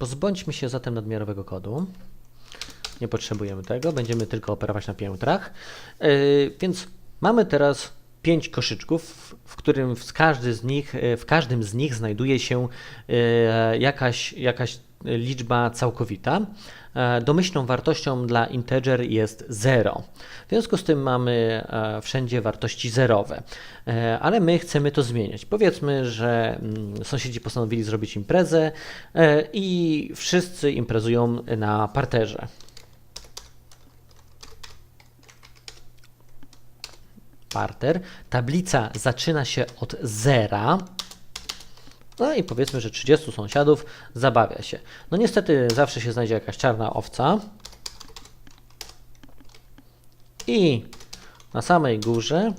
Pozbądźmy się zatem nadmiarowego kodu. Nie potrzebujemy tego, będziemy tylko operować na piętrach. Yy, więc mamy teraz pięć koszyczków, w którym w, każdy z nich, yy, w każdym z nich znajduje się yy, jakaś, jakaś liczba całkowita. E, Domyślną wartością dla integer jest 0. W związku z tym mamy e, wszędzie wartości zerowe, E, ale my chcemy to zmieniać. Powiedzmy, że mm, sąsiedzi postanowili zrobić imprezę e, i wszyscy imprezują na parterze. Parter. Tablica zaczyna się od zera. No i powiedzmy, że 30 sąsiadów zabawia się. No niestety zawsze się znajdzie jakaś czarna owca. I na samej górze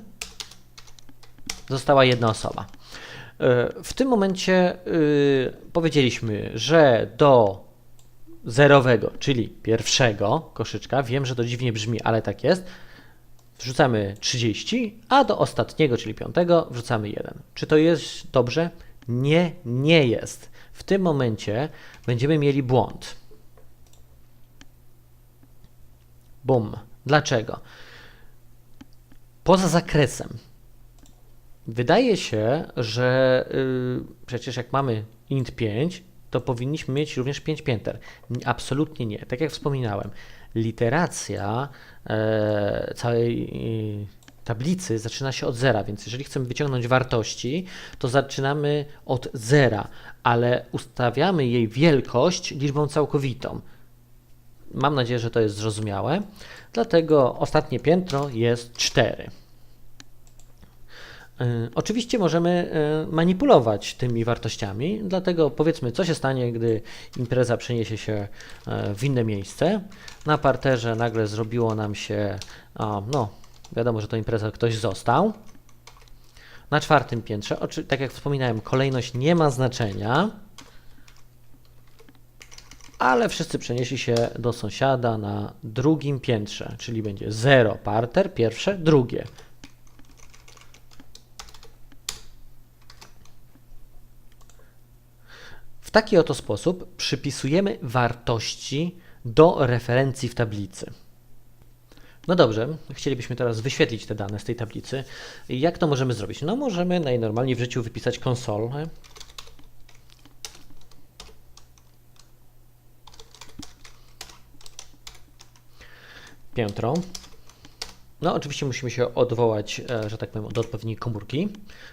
została jedna osoba. E, W tym momencie y, powiedzieliśmy, że do zerowego, czyli pierwszego koszyczka, wiem, że to dziwnie brzmi, ale tak jest, wrzucamy 30, a do ostatniego, czyli piątego, wrzucamy 1. Czy to jest dobrze? Nie, nie jest. W tym momencie będziemy mieli błąd. Bum. Dlaczego? Poza zakresem. Wydaje się, że yy, przecież jak mamy int 5, to powinniśmy mieć również 5 pięter. Absolutnie nie. Tak jak wspominałem, literacja e, całej e, tablicy zaczyna się od zera, więc jeżeli chcemy wyciągnąć wartości, to zaczynamy od zera, ale ustawiamy jej wielkość liczbą całkowitą. Mam nadzieję, że to jest zrozumiałe. Dlatego ostatnie piętro jest 4. Y, Oczywiście możemy y, manipulować tymi wartościami, dlatego powiedzmy, co się stanie, gdy impreza przeniesie się e, w inne miejsce. Na parterze nagle zrobiło nam się, no, wiadomo, że to impreza ktoś został. Na czwartym piętrze, tak jak wspominałem, kolejność nie ma znaczenia, ale wszyscy przenieśli się do sąsiada na drugim piętrze, czyli będzie 0 parter, pierwsze, drugie. W taki oto sposób przypisujemy wartości do referencji w tablicy. No dobrze, chcielibyśmy teraz wyświetlić te dane z tej tablicy. Jak to możemy zrobić? No możemy najnormalniej w życiu wypisać konsolę. Piętro. No, oczywiście musimy się odwołać, e, że tak powiem, do odpowiedniej komórki,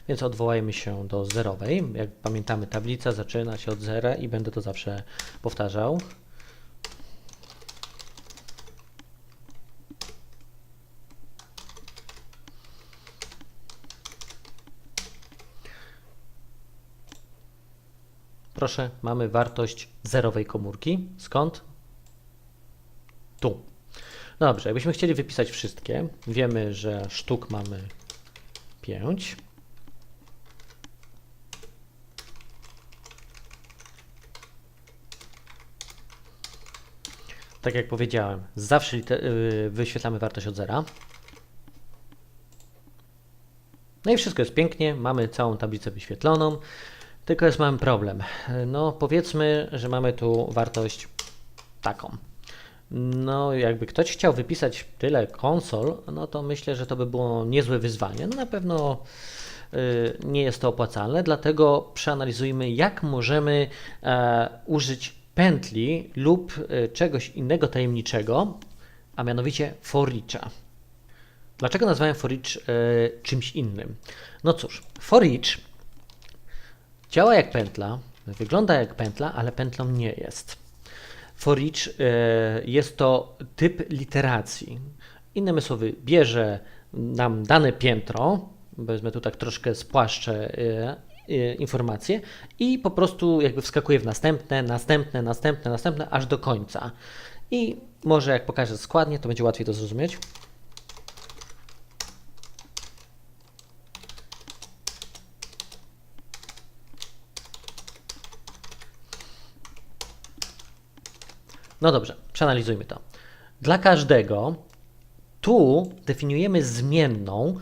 więc odwołajmy się do zerowej. Jak pamiętamy, tablica zaczyna się od zera i będę to zawsze powtarzał. Proszę, mamy wartość zerowej komórki. Skąd? Tu. Dobrze, jakbyśmy chcieli wypisać wszystkie, wiemy, że sztuk mamy 5. Tak jak powiedziałem, zawsze yy, wyświetlamy wartość od zera. No i wszystko jest pięknie, mamy całą tablicę wyświetloną, tylko jest mały problem. No powiedzmy, że mamy tu wartość taką. No, jakby ktoś chciał wypisać tyle konsol, no to myślę, że to by było niezłe wyzwanie. No na pewno y, nie jest to opłacalne, dlatego przeanalizujmy, jak możemy e, użyć pętli lub e, czegoś innego tajemniczego, a mianowicie for each'a. Dlaczego nazwałem for each e, czymś innym? No cóż, for each działa jak pętla, wygląda jak pętla, ale pętlą nie jest. For each e, jest to typ literacji. Innymi słowy, bierze nam dane piętro, wezmę tu tak troszkę spłaszczę e, e, informacje i po prostu jakby wskakuje w następne, następne, następne, następne, aż do końca. I może jak pokażę składnie, to będzie łatwiej to zrozumieć. No dobrze, przeanalizujmy to. Dla każdego tu definiujemy zmienną,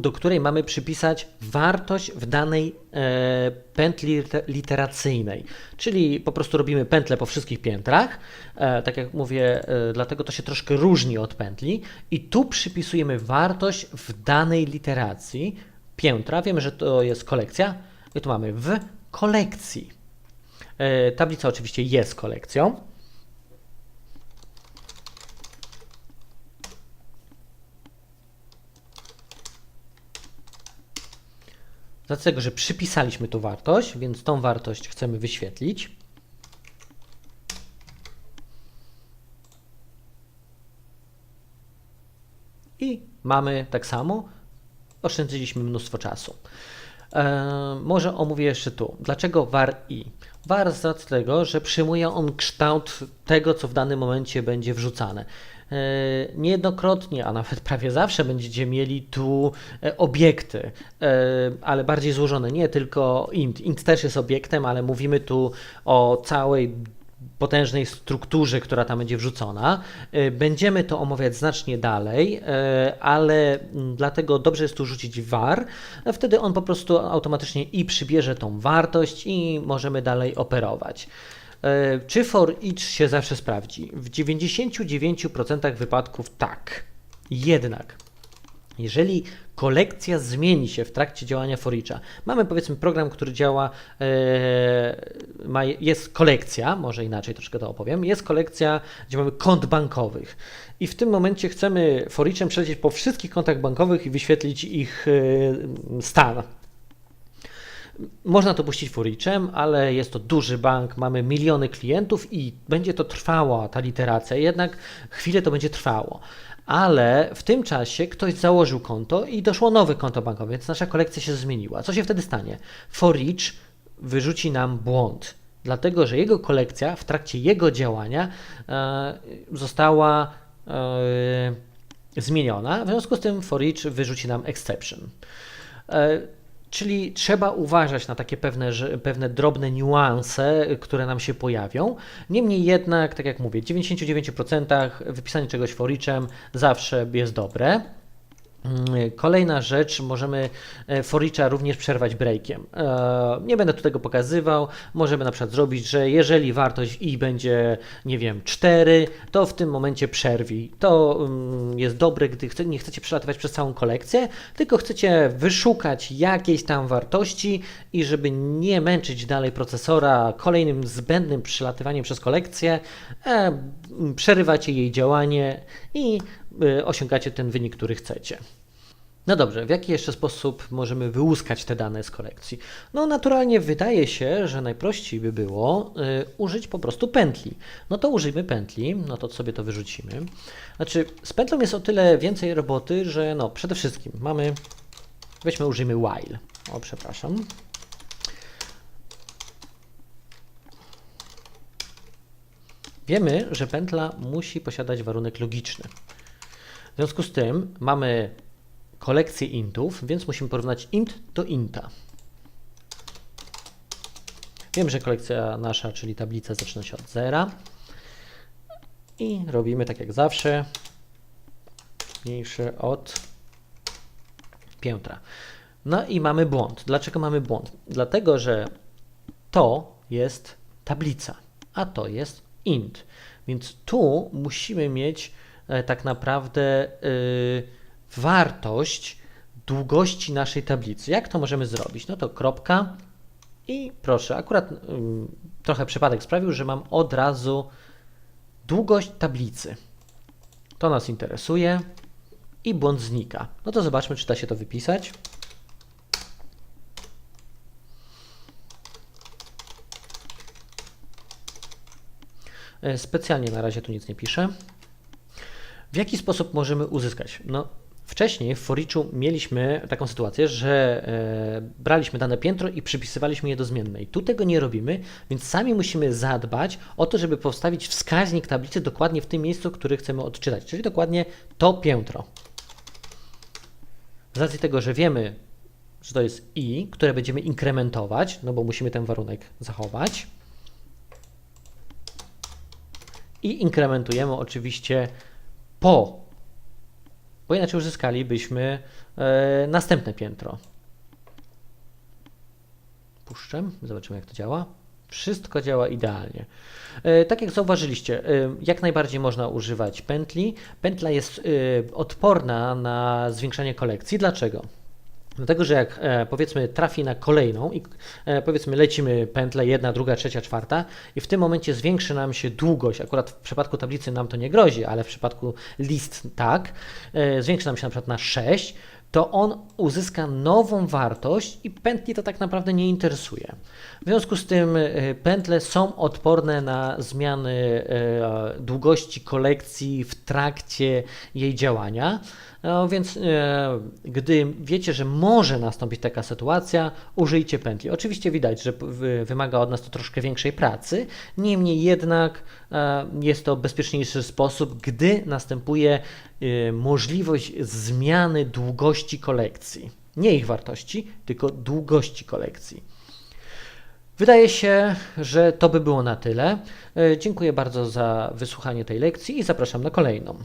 do której mamy przypisać wartość w danej e, pętli lite- literacyjnej. Czyli po prostu robimy pętlę po wszystkich piętrach. E, tak jak mówię, e, dlatego to się troszkę różni od pętli. I tu przypisujemy wartość w danej literacji piętra. Wiemy, że to jest kolekcja. I tu mamy w kolekcji. Tablica oczywiście jest kolekcją. Dlatego, że przypisaliśmy tu wartość, więc tą wartość chcemy wyświetlić. I mamy tak samo, oszczędziliśmy mnóstwo czasu. Może omówię jeszcze tu. Dlaczego var i? Var z racji tego, że przyjmuje on kształt tego, co w danym momencie będzie wrzucane. E, Niejednokrotnie, a nawet prawie zawsze będziecie mieli tu e, obiekty, e, ale bardziej złożone. Nie tylko int. Int też jest obiektem, ale mówimy tu o całej potężnej strukturze, która tam będzie wrzucona. Y, Będziemy to omawiać znacznie dalej, y, ale dlatego dobrze jest tu rzucić var. Wtedy on po prostu automatycznie i przybierze tą wartość i możemy dalej operować. Y, Czy for each się zawsze sprawdzi? W 99% wypadków tak. Jednak jeżeli kolekcja zmieni się w trakcie działania for eacha, mamy powiedzmy program, który działa, e, ma, jest kolekcja, może inaczej troszkę to opowiem, jest kolekcja, gdzie mamy kont bankowych i w tym momencie chcemy for eachem przelecieć po wszystkich kontach bankowych i wyświetlić ich e, stan. Można to puścić furicem, ale jest to duży bank, mamy miliony klientów i będzie to trwała ta literacja, jednak chwilę to będzie trwało. Ale w tym czasie ktoś założył konto i doszło nowe konto bankowe, więc nasza kolekcja się zmieniła. Co się wtedy stanie? For each wyrzuci nam błąd, dlatego że jego kolekcja w trakcie jego działania e, została e, zmieniona, w związku z tym for each wyrzuci nam exception. E, Czyli trzeba uważać na takie pewne, pewne drobne niuanse, które nam się pojawią. Niemniej jednak, tak jak mówię, w 99% wypisanie czegoś foricem zawsze jest dobre. Mm, Kolejna rzecz, możemy e, foricza również przerwać breakiem. E, Nie będę tu tego pokazywał. Możemy na przykład zrobić, że jeżeli wartość i będzie, nie wiem, 4, to w tym momencie przerwij. To mm, jest dobre, gdy nie chcecie przelatywać przez całą kolekcję, tylko chcecie wyszukać jakiejś tam wartości i żeby nie męczyć dalej procesora kolejnym zbędnym przelatywaniem przez kolekcję, e, przerywacie jej działanie i osiągacie ten wynik, który chcecie. No dobrze, w jaki jeszcze sposób możemy wyłuskać te dane z kolekcji? No naturalnie wydaje się, że najprościej by było y, użyć po prostu pętli. No to użyjmy pętli, no to sobie to wyrzucimy. Znaczy, z pętlą jest o tyle więcej roboty, że no przede wszystkim mamy, weźmy użyjmy while. O, przepraszam. Wiemy, że pętla musi posiadać warunek logiczny. W związku z tym mamy kolekcję intów, więc musimy porównać int do inta. Wiem, że kolekcja nasza, czyli tablica zaczyna się od zera. I robimy tak jak zawsze. Mniejsze od piętra. No i mamy błąd. Dlaczego mamy błąd? Dlatego, że to jest tablica, a to jest int. Więc tu musimy mieć tak naprawdę y, wartość długości naszej tablicy. Jak to możemy zrobić? No to kropka i proszę, akurat ym, trochę przypadek sprawił, że mam od razu długość tablicy. To nas interesuje i błąd znika. No to zobaczmy, czy da się to wypisać. E, Specjalnie na razie tu nic nie piszę. W jaki sposób możemy uzyskać? No, wcześniej w Forichu mieliśmy taką sytuację, że e, braliśmy dane piętro i przypisywaliśmy je do zmiennej. Tu tego nie robimy, więc sami musimy zadbać o to, żeby postawić wskaźnik tablicy dokładnie w tym miejscu, który chcemy odczytać, czyli dokładnie to piętro. Z racji tego, że wiemy, że to jest i, które będziemy inkrementować, no bo musimy ten warunek zachować. I inkrementujemy oczywiście po bo inaczej uzyskalibyśmy e, następne piętro. Puszczę, zobaczymy jak to działa. Wszystko działa idealnie. E, Tak jak zauważyliście, e, jak najbardziej można używać pętli. Pętla jest e, odporna na zwiększanie kolekcji. Dlaczego? Dlatego, że jak e, powiedzmy trafi na kolejną i e, powiedzmy lecimy pętlę jedna, druga, trzecia, czwarta i w tym momencie zwiększy nam się długość, akurat w przypadku tablicy nam to nie grozi, ale w przypadku list tak, e, zwiększy nam się na przykład na 6, to on uzyska nową wartość i pętli to tak naprawdę nie interesuje. W związku z tym e, pętle są odporne na zmiany e, długości kolekcji w trakcie jej działania. No, więc e, gdy wiecie, że może nastąpić taka sytuacja, użyjcie pętli. Oczywiście widać, że wymaga od nas to troszkę większej pracy, niemniej jednak e, jest to bezpieczniejszy sposób, gdy następuje e, możliwość zmiany długości kolekcji. Nie ich wartości, tylko długości kolekcji. Wydaje się, że to by było na tyle. E, Dziękuję bardzo za wysłuchanie tej lekcji i zapraszam na kolejną.